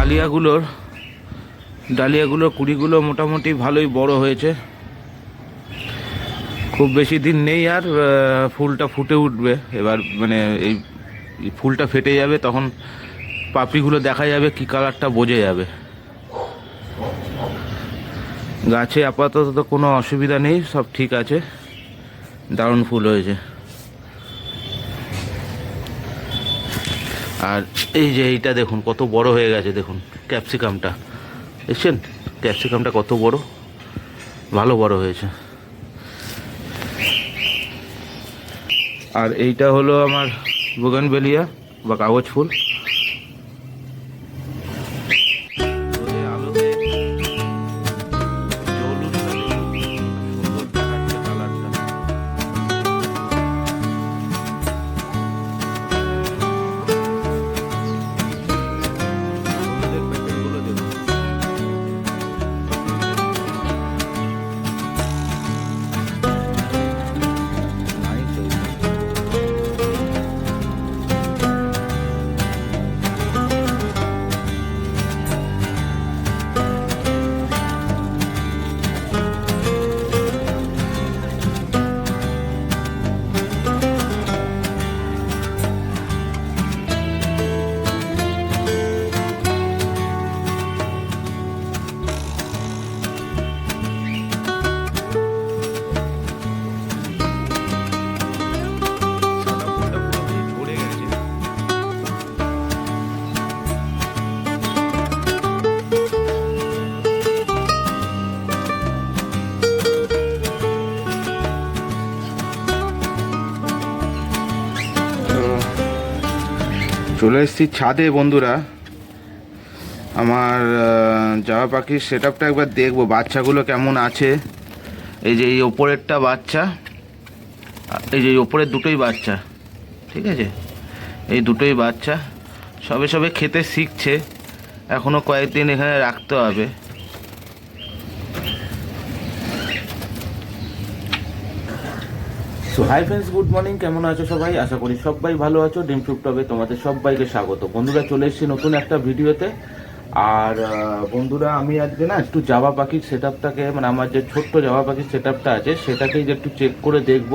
ডালিয়াগুলোর ডালিয়াগুলোর কুড়িগুলো মোটামুটি ভালোই বড় হয়েছে। খুব বেশি দিন নেই আর ফুলটা ফুটে উঠবে। এবার মানে এই ফুলটা ফেটে যাবে, তখন পাপড়িগুলো দেখা যাবে কি কালারটা বোঝা যাবে। গাছে আপাতত কোনো অসুবিধা নেই, সব ঠিক আছে। দারুণ ফুল হয়েছে। আর এই যে এইটা দেখুন, কত বড় হয়ে গেছে, দেখুন ক্যাপসিকামটা দেখছেন? ক্যাপসিকামটা কত বড়? ভালো বড় হয়েছে। আর এইটা হলো আমার বোগানবেলিয়া বা কাগজ ফুল। চলে এসেছি ছাদে, বন্ধুরা। আমার যাওয়া পাখির সেট আপটা একবার দেখব। বাচ্চাগুলো কেমন আছে? এই যে এই ওপরেরটা বাচ্চা, এই যে ওপরের দুটোই বাচ্চা, ঠিক আছে? এই দুটোই বাচ্চা, সবে সবে খেতে শিখছে। এখনও কয়েকদিন এখানে রাখতে হবে। So hi friends good morning কেমন আছো সবাই? আশা করি সবাই ভালো আছো। ডিম টুকটবে তোমাদের সবাইকে স্বাগত। বন্ধুরা, চলে এসেছি নতুন একটা ভিডিওতে। আর বন্ধুরা, আমি আজকে না একটু জাবা পাখির সেট মানে আমার যে ছোট্ট জাবা পাখির সেট আছে, সেটাকেই যে একটু চেক করে দেখব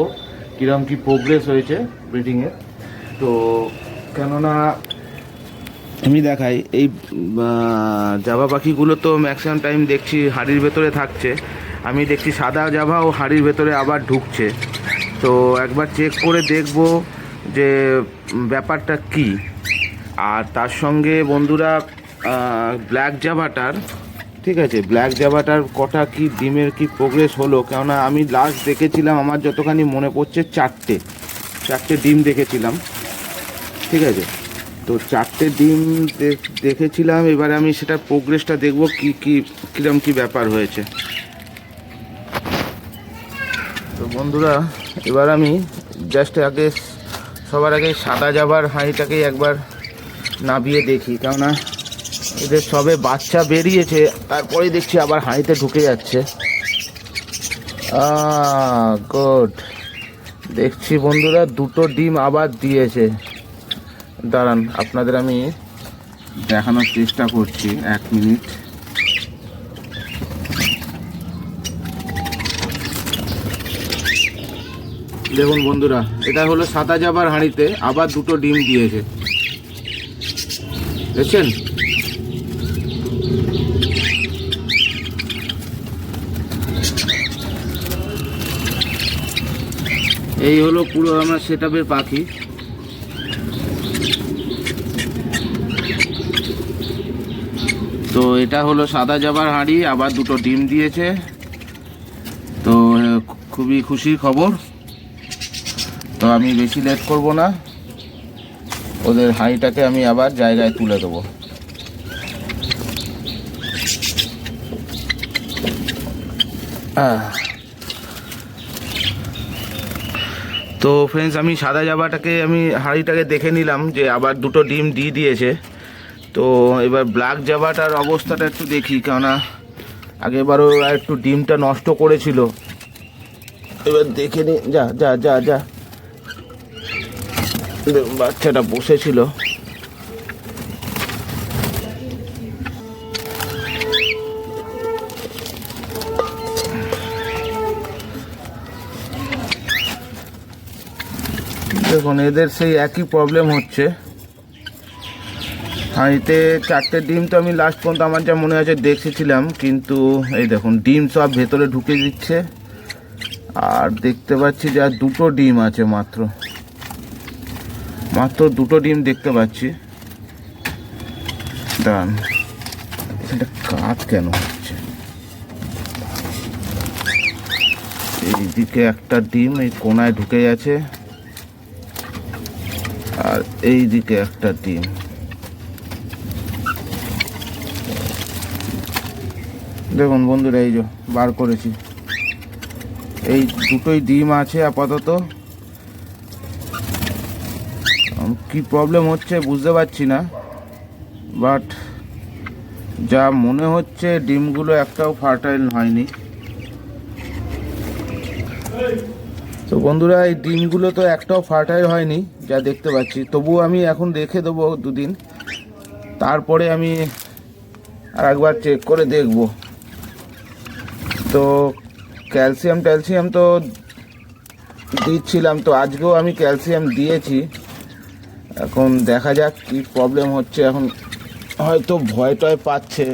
কীরকম কী প্রোগ্রেস হয়েছে ব্রিডিংয়ের তো, কেননা আমি দেখাই, এই জাভা পাখিগুলো তো ম্যাক্সিমাম টাইম দেখছি হাড়ির ভেতরে থাকছে। আমি দেখছি সাদা জাভা ও হাড়ির ভেতরে আবার ঢুকছে। তো একবার চেক করে দেখব যে ব্যাপারটা কি। আর তার সঙ্গে বন্ধুরা ব্ল্যাক জাভাটার ঠিক আছে ব্ল্যাক জাভাটার কটা কি ডিমের কি প্রোগ্রেস হলো? কেননা আমি লাস্ট দেখেছিলাম, আমার যতখানি মনে পড়ছে চারটে। চারটে ডিম দেখেছিলাম, ঠিক আছে। তো চারটে ডিম দেখ- দেখেছিলাম, এবারে আমি সেটার প্রোগ্রেসটা দেখব, কি কি, কিরম কি ব্যাপার হয়েছে। তো বন্ধুরা এবার আমি জাস্ট আগে সবার আগে সাদা যাবার হাঁড়িটাকেই একবার নাবিয়ে দেখি, কেননা এদের সবে বাচ্চা বেরিয়েছে, তারপরেই দেখছি আবার হাঁড়িতে ঢুকে যাচ্ছে। গুড দেখছি বন্ধুরা দুটো ডিম আবার দিয়েছে। দাঁড়ান, আপনাদের আমি দেখানোর চেষ্টা করছি, এক মিনিট। দেখুন বন্ধুরা, এটা হলো সাদা জাবার হাঁড়িতে আবার দুটো ডিম দিয়েছে। দেখছেন? এই হলো পুরো আমার সেট পাখি। তো এটা হলো সাদা জাবার হাঁড়ি, আবার দুটো ডিম দিয়েছে। তো, খুবই খুশির খবর। তো আমি বেশি লেট করব না। ওদের হাঁড়িটাকে আমি আবার জায়গায় তুলে দেবো। তো ফ্রেন্ডস আমি সাদা জাবাটাকে আমি হাঁড়িটাকে দেখে নিলাম যে আবার দুটো ডিম দিয়ে দিয়েছে। তো এবার ব্ল্যাক জাবাটার অবস্থাটা একটু দেখি, কেননা আগেবারও একটু ডিমটা নষ্ট করেছিল। এবার দেখে নি যা যা যা যা। বাচ্চাটা বসেছিল। দেখুন, এদের সেই একই প্রবলেম হচ্ছে। এতে চারটে ডিম তো আমি লাস্ট পর্যন্ত আমার যা মনে আছে দেখেছিলাম, কিন্তু এই দেখুন, ডিম সব ভেতরে ঢুকে দিচ্ছে। আর দেখতে পাচ্ছি যা দুটো ডিম আছে মাত্র। মাত্র দুটো ডিম দেখতে পাচ্ছি। দাঁড়ান, এখানটা কাজ কেন হচ্ছে? এইদিকে একটা ডিম এই কোনায় ঢুকে গেছে। আর এই দিকে একটা ডিম। দেখুন বন্ধুরা, এই যে বার করেছি। এই দুটোই ডিম আছে আপাতত। কি প্রবলেম হচ্ছে বুঝতে পারছি না বাট যা মনে হচ্ছে ডিমগুলো একটাও ফার্টাইল হয়নি। তো বন্ধুরা, এই ডিমগুলো তো একটাও ফার্টাইল হয়নি, যা দেখতে পাচ্ছি। তবুও আমি এখন রেখে দেবো দুদিন। তারপরে আমি আর একবার চেক করে দেখব। তো ক্যালসিয়াম ট্যালসিয়াম তো দিচ্ছিলাম, তো আজকেও আমি ক্যালসিয়াম দিয়েছি। এখন দেখা যাক কি প্রবলেম হচ্ছে। এখন হয়তো ভয় টয় পাচ্ছে।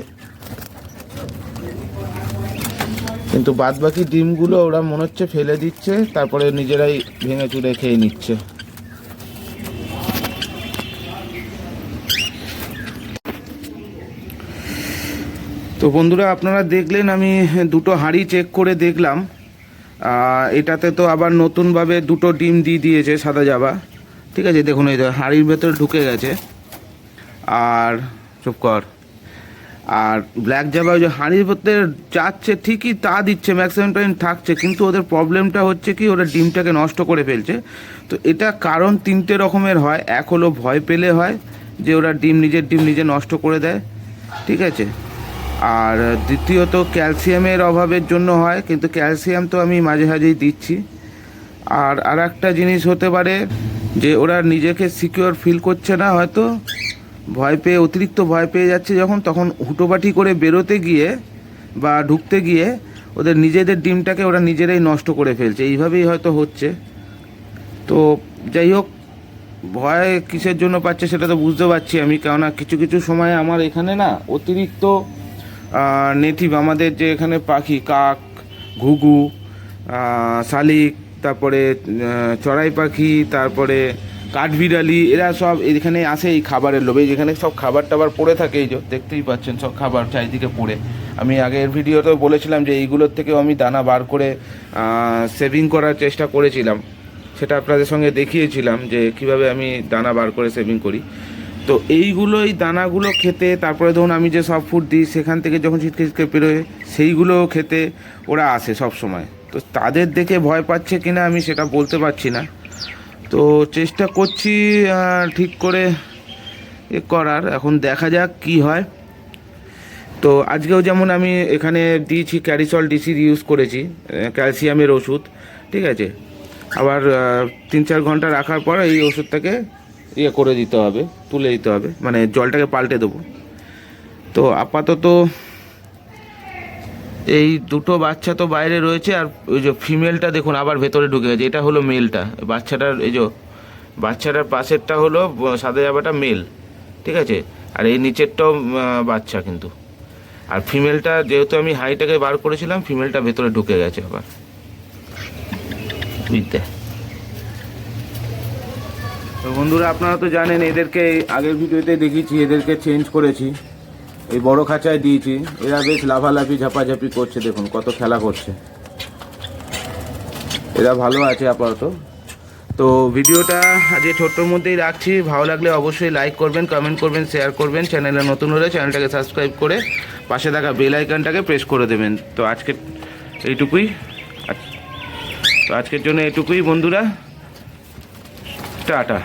কিন্তু বাদ বাকি ডিমগুলো ওরা মনে হচ্ছে ফেলে দিচ্ছে, তারপরে নিজেরাই ভেঙে চুরে খেয়ে নিচ্ছে। তো বন্ধুরা, আপনারা দেখলেন আমি দুটো হাঁড়ি চেক করে দেখলাম। এটাতে তো আবার নতুনভাবে দুটো ডিম দিয়ে দিয়েছে সাদা জাবা। ঠিক আছে, দেখুন এই হাঁড়ির ভেতরে ঢুকে গেছে। আর চুপ কর। আর ব্ল্যাক জাবা ওই যে হাঁড়ির ভেতরে যাচ্ছে ঠিকই তা দিচ্ছে ম্যাক্সিমাম টাইম থাকছে, কিন্তু ওদের প্রবলেমটা হচ্ছে কি, ওরা ডিমটাকে নষ্ট করে ফেলছে। তো এটা কারণ তিনটে রকমের হয়। এক হলো ভয় পেলে হয়, যে ওরা ডিম নিজের ডিম নিজে নষ্ট করে দেয়, ঠিক আছে? আর দ্বিতীয়ত ক্যালসিয়ামের অভাবের জন্য হয়, কিন্তু ক্যালসিয়াম তো আমি মাঝে মাঝেই দিচ্ছি। আর আর একটা জিনিস হতে পারে যে ওরা নিজেকে সিকিওর ফিল করছে না, হয়তো ভয় পেয়ে, অতিরিক্ত ভয় পেয়ে যাচ্ছে যখন, তখন হুটোপাটি করে বেরোতে গিয়ে বা ঢুকতে গিয়ে ওদের নিজেদের ডিমটাকে ওরা নিজেরাই নষ্ট করে ফেলছে। এইভাবেই হয়তো হচ্ছে। তো যাই হোক, ভয় কিসের জন্য পাচ্ছে সেটা তো বুঝতে পারছি আমি, কেননা কিছু কিছু সময় আমার এখানে না অতিরিক্ত নেটিভ আমাদের যে এখানে পাখি, কাক, ঘুঘু শালিক তারপরে চড়াই পাখি, তারপরে কাঠবিড়ালি, এরা সব এখানে আসে এই খাবারের লোভে। যেখানে সব খাবার টাবার পড়ে থাকে এই যে, দেখতেই পাচ্ছেন সব খাবার চারিদিকে পড়ে। আমি আগের ভিডিওতেও বলেছিলাম যে এইগুলোর থেকেও আমি দানা বার করে সেভিং করার চেষ্টা করেছিলাম। সেটা আপনাদের সঙ্গে দেখিয়েছিলাম যে কীভাবে আমি দানা বার করে সেভিং করি। তো এইগুলো এই দানাগুলো খেতে, তারপরে ধরুন আমি যে সব ফুড দিই, সেখান থেকে যখন ছিটকে ছিটকে পেরোয় সেইগুলো খেতে ওরা আসে সব সময়। তো তাদের দেখে ভয় পাচ্ছে কিনা আমি সেটা বলতে পারছি না। তো চেষ্টা করছি ঠিক করে এ করার। এখন দেখা যাক কি হয়। তো আজকেও যেমন আমি এখানে দিয়েছি ক্যারিসল ডিসির ইউজ করেছি ক্যালসিয়ামের ওষুধ, ঠিক আছে? আবার তিন চার ঘণ্টা রাখার পর এই ওষুধটাকে ইয়ে করে দিতে হবে, তুলে দিতে হবে মানে জলটাকে পাল্টে দেবো। তো আপাতত এই দুটো বাচ্চা তো বাইরে রয়েছে আর ওই যে ফিমেলটা দেখুন আবার ভেতরে ঢুকে গেছে। এটা হলো মেলটা বাচ্চাটার, এই যে বাচ্চাটার পাশেরটা হলো সাদা জামাটা মেল ঠিক আছে? আর এই নিচেরটাও বাচ্চা কিন্তু। আর ফিমেলটা যেহেতু আমি হাইটাকে বার করেছিলাম ফিমেলটা ভেতরে ঢুকে গেছে আবার। বুঝতে তো বন্ধুরা, আপনারা তো জানেন, এদেরকে আগের ভিডিওতে দেখিয়েছি, এদেরকে চেঞ্জ করেছি। এই বড় খাঁচায় দিয়েছি। এরা বেশ লাফালাফি, ঝাপাঝাপি করছে, দেখুন কত খেলা করছে। এরা ভালো আছে আপাতত। তো ভিডিওটা আজ এই ছোট্টর মধ্যেই রাখছি। ভালো লাগলে অবশ্যই লাইক করবেন কমেন্ট করবেন শেয়ার করবেন। চ্যানেলে নতুন হলে চ্যানেলটাকে সাবস্ক্রাইব করে পাশে থাকা বেল আইকনটাকে প্রেস করে দেবেন। তো আজকে এইটুকুই। আজ- তো আজকের জন্য এটুকুই বন্ধুরা। টাটা।